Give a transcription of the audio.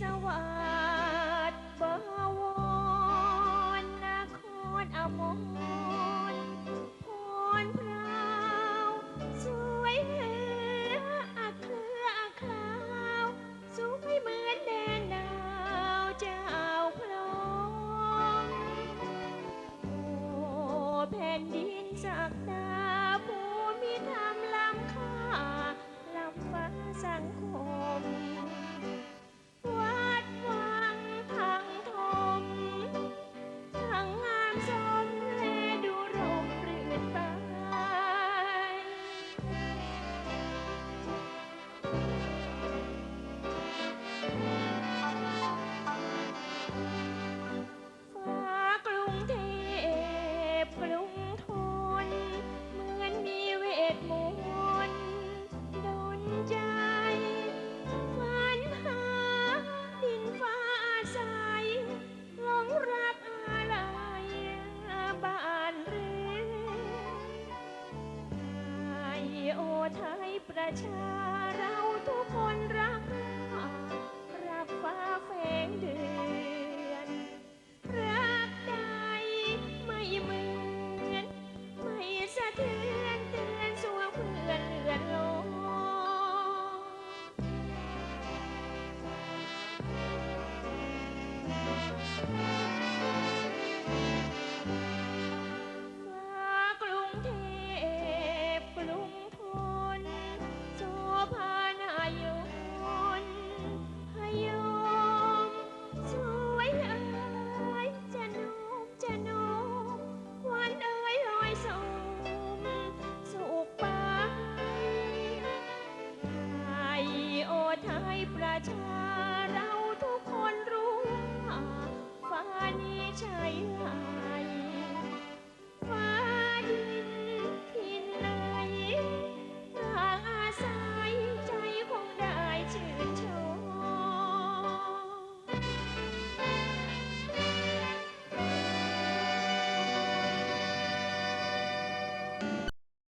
สวัสดิ์บวรนครอมรพรพราวสวยเหลืออักเครืออักคราวสวยเหมือนแดนดาวเจ้าพลองโอ้แผ่นดินศักดา ไทยประชาเราทุกคนรักรักฟ้าแฝงเดือน รักใดไม่เหมือน ไม่สะเทือนเตือนสวงเพื่อนเลือนลงค